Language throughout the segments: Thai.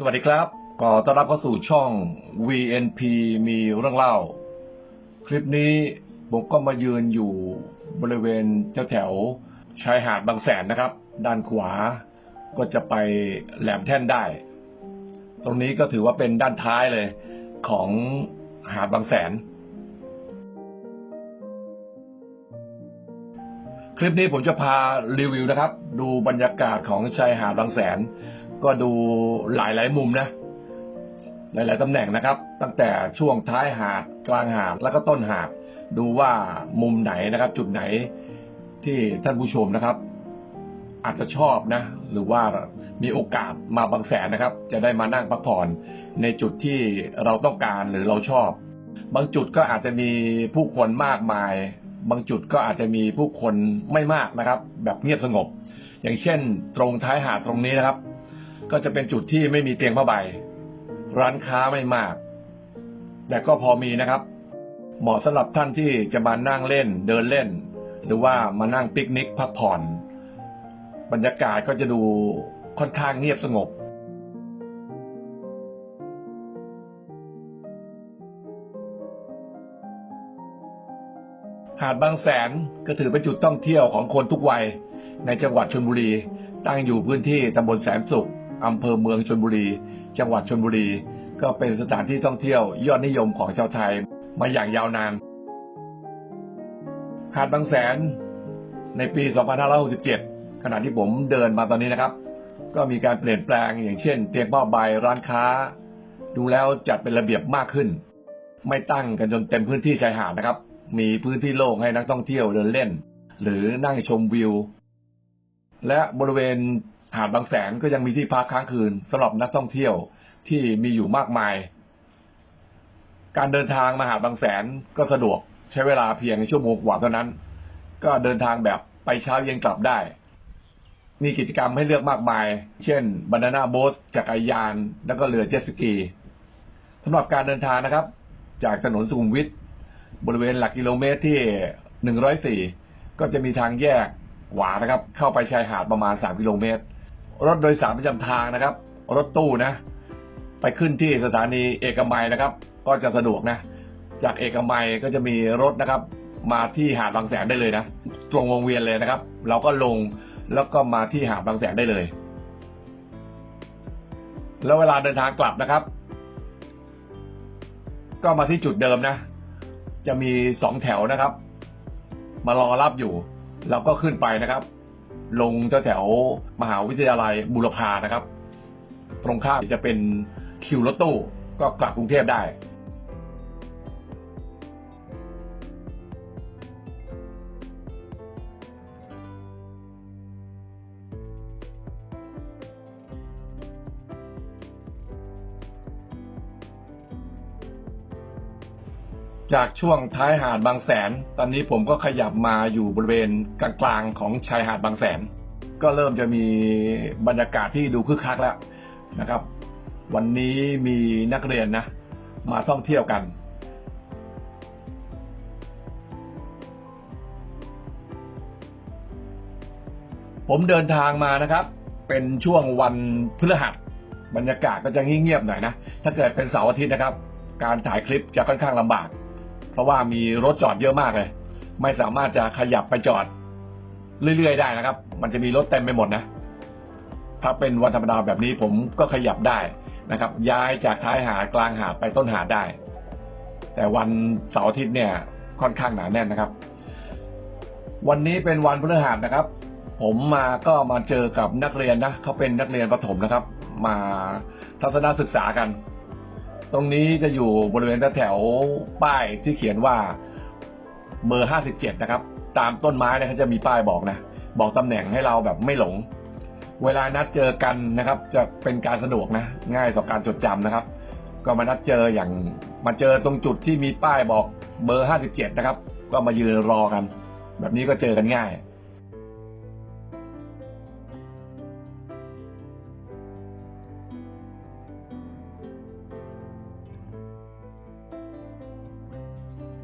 สวัสดีครับขอต้อนรับเข้าสู่ช่อง VNP มีเรื่องเล่า คลิปนี้ผมก็มายืนอยู่บริเวณแถวแถวชายหาดบางแสนนะครับ ด้านขวาก็จะไปแหลมแท่นได้ ตรงนี้ก็ถือว่าเป็นด้านท้ายเลยของหาดบางแสน คลิปนี้ผมจะพารีวิวนะครับ ดูบรรยากาศของชายหาดบางแสน ก็ดูหลายหลายมุมนะ หลาย ๆตำแหน่งนะครับ ตั้งแต่ช่วงท้ายหาดกลางหาดแล้วก็ต้นหาดดูว่ามุมไหนนะครับ จุดไหนที่ท่านผู้ชมนะครับ อาจจะชอบนะ หรือว่ามีโอกาสมาบางแสนนะครับ จะได้มานั่งพักผ่อนในจุดที่เราต้องการหรือเราชอบ บางจุดก็อาจจะมีผู้คนมากมาย บางจุดก็อาจจะมีผู้คนไม่มากนะครับ แบบเงียบสงบ อย่างเช่น ตรงท้ายหาดตรงนี้นะครับ ก็จะเป็นจุดที่ไม่มีเตียงผ้าใบ ร้านค้าไม่มาก แต่ก็พอมีนะครับ เหมาะสำหรับท่านที่จะมานั่งเล่น เดินเล่น หรือว่ามานั่งปิกนิกพักผ่อน บรรยากาศก็จะดูค่อนข้างเงียบสงบหาดบางแสนก็ถือเป็นจุดท่องเที่ยวของคนทุกวัยในจังหวัดชลบุรี ตั้งอยู่พื้นที่ตำบลแสนสุข อำเภอเมืองชลบุรี จังหวัดชลบุรี ก็เป็นสถานที่ท่องเที่ยวยอดนิยมของชาวไทยมาอย่างยาวนาน หาดบางแสนในปี 2567 ขณะที่ผมเดินมาตอนนี้นะครับ ก็มีการเปลี่ยนแปลงอย่างเช่น เตียงผ้าใบร้านค้า ดูแล้วจัดเป็นระเบียบมากขึ้น ไม่ตั้งกันจนเต็มพื้นที่ชายหาดนะครับ มีพื้นที่โล่งให้นักท่องเที่ยวเดินเล่น หรือนั่งชมวิว และบริเวณ หาดบางแสนก็ยังมีที่พักค้างคืนสำหรับนักท่องเที่ยวที่มีอยู่มากมาย การเดินทางมาหาดบางแสนก็สะดวกใช้เวลาเพียงชั่วโมงกว่าเท่านั้น ก็เดินทางแบบไปเช้าเย็นกลับได้ มีกิจกรรมให้เลือกมากมาย เช่นบานาน่าโบ๊ทจักรยาน แล้วก็เรือเจ็ตสกีสำหรับการเดินทางนะครับ จากถนนสุขุมวิทบริเวณหลักกิโลเมตรที่ 104 ก็จะมีทางแยกขวานะครับ เข้าไปชายหาดประมาณ 3 กิโลเมตร รถโดยสารประจำทางนะครับ รถตู้นะ ไปขึ้นที่สถานีเอกมัยนะครับ ก็จะสะดวกนะ จากเอกมัยก็จะมีรถนะครับ มาที่หาดบางแสนได้เลยนะ ตรงวงเวียนเลยนะครับ เราก็ลงแล้วก็มาที่หาดบางแสนได้เลย แล้วเวลาเดินทางกลับนะครับ ก็มาที่จุดเดิมนะ จะมีสองแถวนะครับ มารอรับอยู่ เราก็ขึ้นไปนะครับ ลงแถวแถวมหาวิทยาลัยบุรพานะครับ ตรงข้ามจะเป็นคิวรถตู้ก็กลับกรุงเทพได้ จากช่วงท้ายหาดบางแสน ตอนนี้ผมก็ขยับมาอยู่บริเวณกลางๆของชายหาดบางแสน ก็เริ่มจะมีบรรยากาศที่ดูคึกคักแล้วนะครับ วันนี้มีนักเรียนนะ มาท่องเที่ยวกันผมเดินทางมานะครับ เป็นช่วงวันพฤหัส บรรยากาศก็จะเงียบๆหน่อยนะ ถ้าเกิดเป็นเสาร์อาทิตย์นะครับ การถ่ายคลิปจะค่อนข้างลำบาก ราะว่ามีรถจอดเยอะมากเลย ไม่สามารถจะขยับไปจอด เรื่อยๆได้นะครับ มันจะมีรถเต็มไปหมดนะ ถ้าเป็นวันธรรมดาแบบนี้ผมก็ขยับได้นะครับ ย้ายจากท้ายหาดกลางหาดไปต้นหาดได้ แต่วันเสาร์อาทิตย์เนี่ยค่อนข้างหนาแน่นนะครับ วันนี้เป็นวันพฤหัสนะครับ ผมมาก็มาเจอกับนักเรียนนะเขาเป็นนักเรียนประถมนะครับ มาทัศนศึกษากัน ตรงนี้จะอยู่บริเวณแถวป้ายที่เขียนว่าเบอร์ห้าสิบเจ็ดนะครับ ตามต้นไม้เนี่ยเขาจะมีป้ายบอกนะ บอกตำแหน่งให้เราแบบไม่หลง เวลานัดเจอกันนะครับ จะเป็นการสะดวกนะ ง่ายต่อการจดจำนะครับ ก็มานัดเจออย่างมาเจอตรงจุดที่มีป้ายบอกเบอร์ห้าสิบเจ็ดนะครับ ก็มายืนรอกัน แบบนี้ก็เจอกันง่าย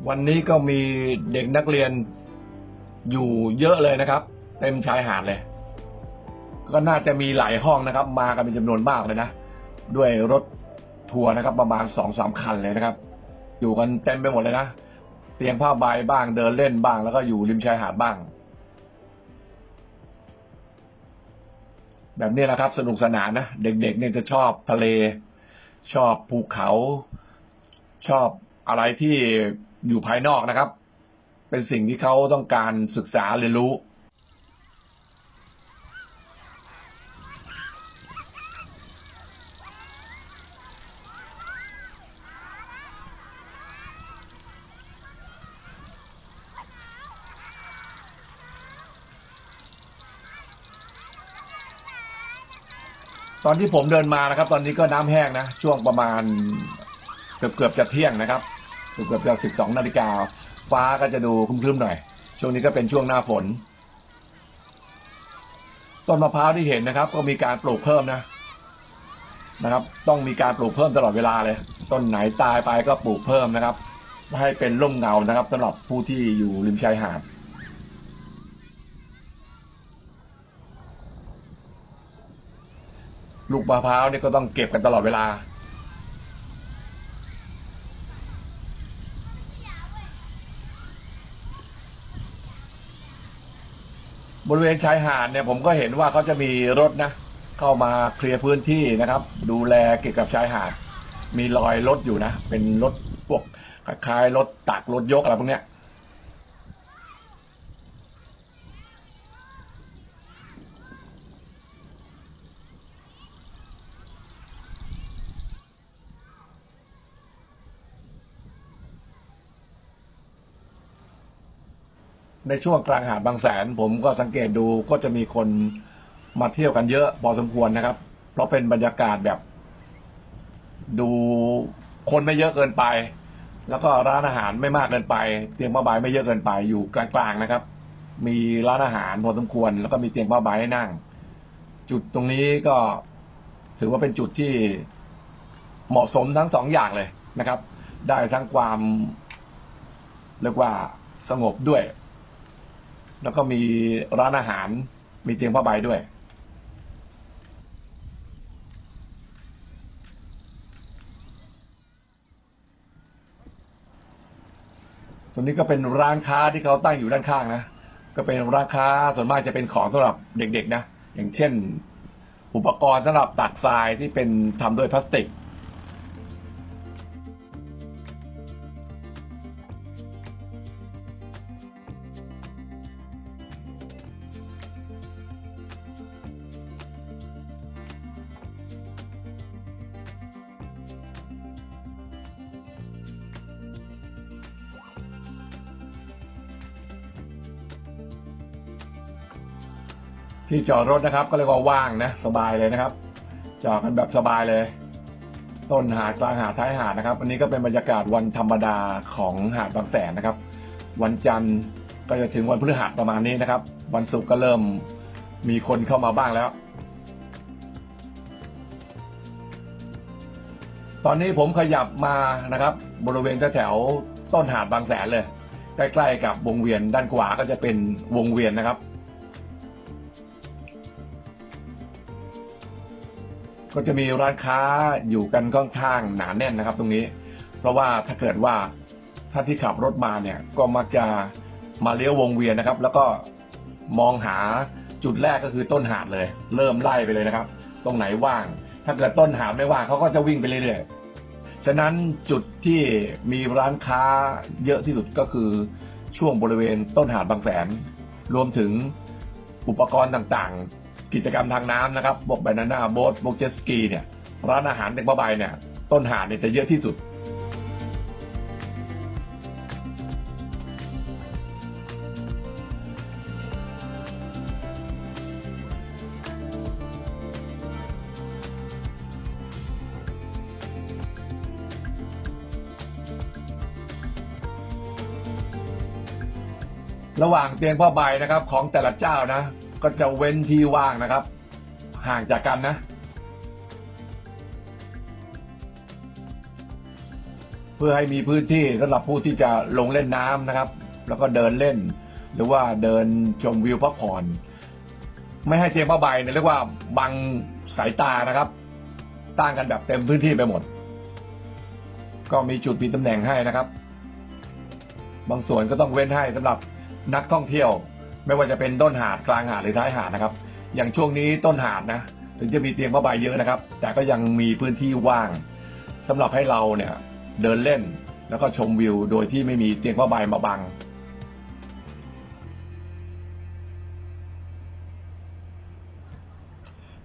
วันนี้ก็มีเด็กนักเรียนอยู่เยอะเลยนะครับ เต็มชายหาดเลย ก็น่าจะมีหลายห้องนะครับ มากันเป็นจำนวนมากเลยนะ ด้วยรถทัวร์นะครับ ประมาณสองสามคันเลยนะครับ อยู่กันเต็มไปหมดเลยนะ เตียงผ้าใบบ้างเดินเล่นบ้าง แล้วก็อยู่ริมชายหาดบ้าง แบบนี้นะครับ สนุกสนานนะ เด็กๆเนี่ยจะชอบทะเล ชอบภูเขา ชอบอะไรที่ อยู่ภายนอกนะครับ เป็นสิ่งที่เขาต้องการศึกษาเรียนรู้ตอนที่ผมเดินมานะครับ ตอนนี้ก็น้ำแห้งนะ ช่วงประมาณเกือบเกือบๆจะเที่ยงนะครับ เกือบเกือบจะสิบสองนาฬิกา ฟ้าก็จะดูครึ้มๆหน่อย ช่วงนี้ก็เป็นช่วงหน้าฝน ต้นมะพร้าวที่เห็นนะครับ ก็มีการปลูกเพิ่มนะนะครับ ต้องมีการปลูกเพิ่มตลอดเวลาเลย ต้นไหนตายไปก็ปลูกเพิ่มนะครับ ให้เป็นร่มเงานะครับสำหรับผู้ที่อยู่ริมชายหาดลูกมะพร้าวนี่ก็ต้องเก็บกันตลอดเวลา บริเวณชายหาดเนี่ยผมก็เห็นว่าเขาจะมีรถนะ เข้ามาเคลียร์พื้นที่นะครับ ดูแลเกี่ยวกับชายหาด มีรอยรถอยู่นะ เป็นรถพวกคล้ายรถตักรถยกอะไรพวกเนี้ย ในช่วงกลางหาดบางแสน ผมก็สังเกตดูก็จะมีคนมาเที่ยวกันเยอะพอสมควรนะครับ เพราะเป็นบรรยากาศแบบ ดูคนไม่เยอะเกินไป แล้วก็ร้านอาหารไม่มากเกินไป เตียงผ้าใบไม่เยอะเกินไป อยู่กลางๆนะครับ มีร้านอาหารพอสมควร แล้วก็มีเตียงผ้าใบให้นั่ง จุดตรงนี้ก็ถือว่าเป็นจุดที่เหมาะสมทั้งสองอย่างเลยนะครับ ได้ทั้งความเรียกว่าสงบด้วย แล้วก็มีร้านอาหาร มีเตียงผ้าใบด้วย ตรงนี้ก็เป็นร้านค้าที่เขาตั้งอยู่ด้านข้างนะ ก็เป็นร้านค้าส่วนมากจะเป็นของสำหรับเด็กๆนะ อย่างเช่น อุปกรณ์สำหรับตักทรายที่เป็นทำด้วยพลาสติก ที่จอดรถนะครับ ก็เรียกว่าว่างนะสบายเลยนะครับ จอดกันแบบสบายเลย ต้นหาดกลางหาดท้ายหาดนะครับอันนี้ก็เป็นบรรยากาศวันธรรมดาของหาดบางแสนนะครับ วันจันทร์ก็จะถึงวันพฤหัสประมาณนี้นะครับ วันศุกร์ก็เริ่มมีคนเข้ามาบ้างแล้ว ตอนนี้ผมขยับมานะครับ บริเวณแถวต้นหาดบางแสนเลย ใกล้ๆกับวงเวียนด้านขวาก็จะเป็นวงเวียนนะครับ ก็จะมีร้านค้าอยู่กันค่อนข้างหนาแน่นนะครับตรงนี้ เพราะว่าถ้าเกิดว่าถ้าที่ขับรถมาเนี่ยก็มักจะมาเลี้ยววงเวียนนะครับ แล้วก็มองหาจุดแรกก็คือต้นหาดเลย เริ่มไล่ไปเลยนะครับ ตรงไหนว่าง ถ้าเกิดต้นหาดไม่ว่างเขาก็จะวิ่งไปเรื่อยๆฉะนั้นจุดที่มีร้านค้าเยอะที่สุดก็คือช่วงบริเวณต้นหาดบางแสนรวมถึงอุปกรณ์ต่างๆ กิจกรรมทางน้ำนะครับพวกบานาน่าโบ๊ทพวกเจ็ตสกีเนี่ยร้านอาหารเด็กบ้าใบเนี่ยต้นหาดเนี่ยจะเยอะที่สุดระหว่างเตียงผ้าใบนะครับของแต่ละเจ้านะ ก็จะเว้นที่ว่างนะครับ ห่างจากกันนะ เพื่อให้มีพื้นที่สำหรับผู้ที่จะลงเล่นน้ำนะครับ แล้วก็เดินเล่น หรือว่าเดินชมวิวพักผ่อน ไม่ให้เตียงผ้าใบเนี่ยเรียกว่าบังสายตานะครับตั้งกันแบบเต็มพื้นที่ไปหมด ก็มีจุดมีตำแหน่งให้นะครับ บางส่วนก็ต้องเว้นให้สำหรับนักท่องเที่ยว ไม่ว่าจะเป็นต้นหาดกลางหาดหรือท้ายหาดนะครับ อย่างช่วงนี้ต้นหาดนะ ถึงจะมีเตียงผ้าใบเยอะนะครับ แต่ก็ยังมีพื้นที่ว่างสำหรับให้เราเนี่ยเดินเล่นแล้วก็ชมวิวโดยที่ไม่มีเตียงผ้าใบมาบัง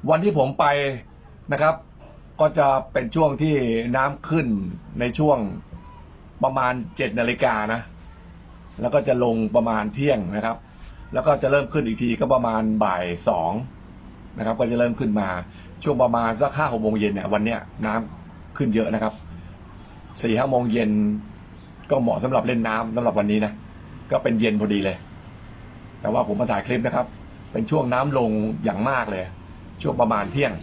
วันที่ผมไปนะครับ ก็จะเป็นช่วงที่น้ำขึ้นในช่วงประมาณเจ็ดนาฬิกานะ แล้วก็จะลงประมาณเที่ยงนะครับ แล้วก็จะเริ่มขึ้นอีกทีก็ประมาณบ่ายสองนะครับ ก็จะเริ่มขึ้นมาช่วงประมาณสักห้าหกโมงเย็นเนี่ยวันเนี้ยน้ำขึ้นเยอะนะครับสี่ห้าโมงเย็นก็เหมาะสำหรับเล่นน้ำสำหรับวันนี้นะก็เป็นเย็นพอดีเลย แต่ว่าผมมาถ่ายคลิปนะครับ เป็นช่วงน้ำลงอย่างมากเลย ช่วงประมาณเที่ยง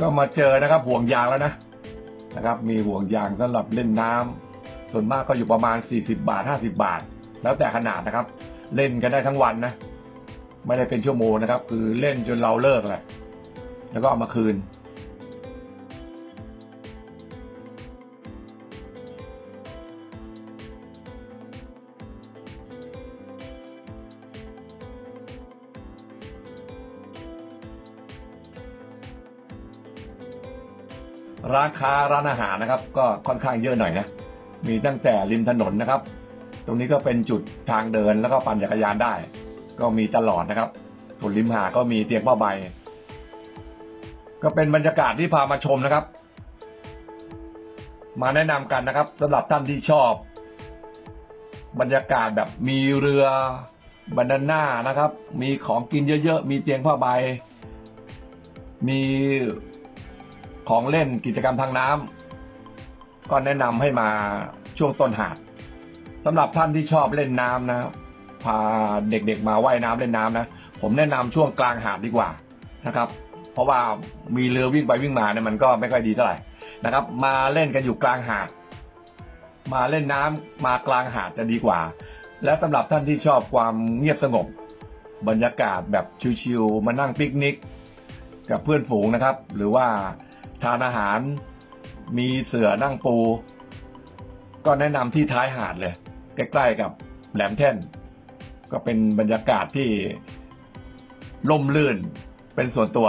ก็มาเจอนะครับห่วงยางแล้วนะนะครับ มีห่วงยางสำหรับเล่นน้ำส่วนมากก็อยู่ประมาณ 40 บาท 50 บาท แล้วแต่ขนาดนะครับ เล่นกันได้ทั้งวันนะ ไม่ได้เป็นชั่วโมงนะครับ คือเล่นจนเราเลิกแหละแล้วก็เอามาคืน ร้านค้าร้านอาหารนะครับ ก็ค่อนข้างเยอะหน่อยนะ มีตั้งแต่ริมถนนนะครับ ตรงนี้ก็เป็นจุดทางเดินแล้วก็ปั่นจักรยานได้ ก็มีตลอดนะครับส่วนริมหาก็มีเตียงผ้าใบ ก็เป็นบรรยากาศที่พามาชมนะครับ มาแนะนำกันนะครับสำหรับท่านที่ชอบ บรรยากาศแบบมีเรือบรรนาน่านะครับ มีของกินเยอะๆ มีเตียงผ้าใบ มี ของเล่นกิจกรรมทางน้ำก็แนะนำให้มาช่วงต้นหาดสำหรับท่านที่ชอบเล่นน้ำนะพาเด็กๆมาว่ายน้ำเล่นน้ำนะผมแนะนำช่วงกลางหาดดีกว่านะครับ เพราะว่ามีเรือวิ่งไปวิ่งมาเนี่ยมันก็ไม่ค่อยดีเท่าไหร่นะครับ มาเล่นกันอยู่กลางหาด มาเล่นน้ำมากลางหาดจะดีกว่า และสำหรับท่านที่ชอบความเงียบสงบ บรรยากาศแบบชิลๆมานั่งปิกนิก กับเพื่อนฝูงนะครับ หรือว่า ทานอาหาร มีเสือนั่งปู ก็แนะนำที่ท้ายหาดเลย ใกล้ๆกับแหลมแท่น ก็เป็นบรรยากาศที่ล่มลื่นเป็นส่วนตัว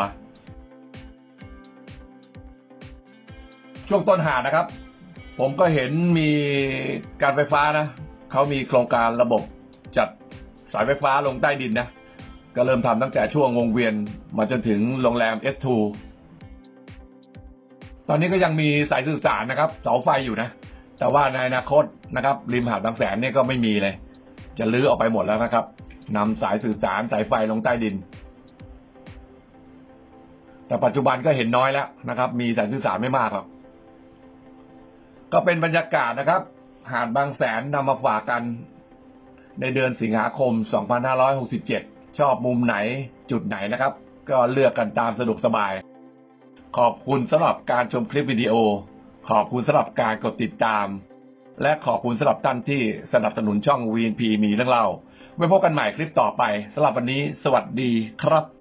ช่วงต้นหาดนะครับ ผมก็เห็นมีการไฟฟ้านะเขามีโครงการระบบจัดสายไฟฟ้าลงใต้ดินนะ ก็เริ่มทำตั้งแต่ช่วงวงเวียนมาจนถึงโรงแรม S2 ตอนนี้ก็ยังมีสายสื่อสารนะครับเสาไฟอยู่นะ แต่ว่าในอนาคตนะครับ ริมหาดบางแสนเนี่ยก็ไม่มีเลย จะลื้อออกไปหมดแล้วนะครับนำสายสื่อสารสายไฟลงใต้ดิน แต่ปัจจุบันก็เห็นน้อยแล้วนะครับ มีสายสื่อสารไม่มากหรอกก็เป็นบรรยากาศนะครับ หาดบางแสนนำมาฝากกันในเดือนสิงหาคม 2567 ชอบมุมไหนจุดไหนนะครับ ก็เลือกกันตามสะดวกสบาย ขอบคุณสำหรับการชมคลิปวิดีโอ ขอบคุณสำหรับการกดติดตาม และขอบคุณสำหรับท่านที่สนับสนุนช่อง VNP มีเรื่องเล่าไว้พบกันใหม่คลิปต่อไปสำหรับวันนี้ สวัสดีครับ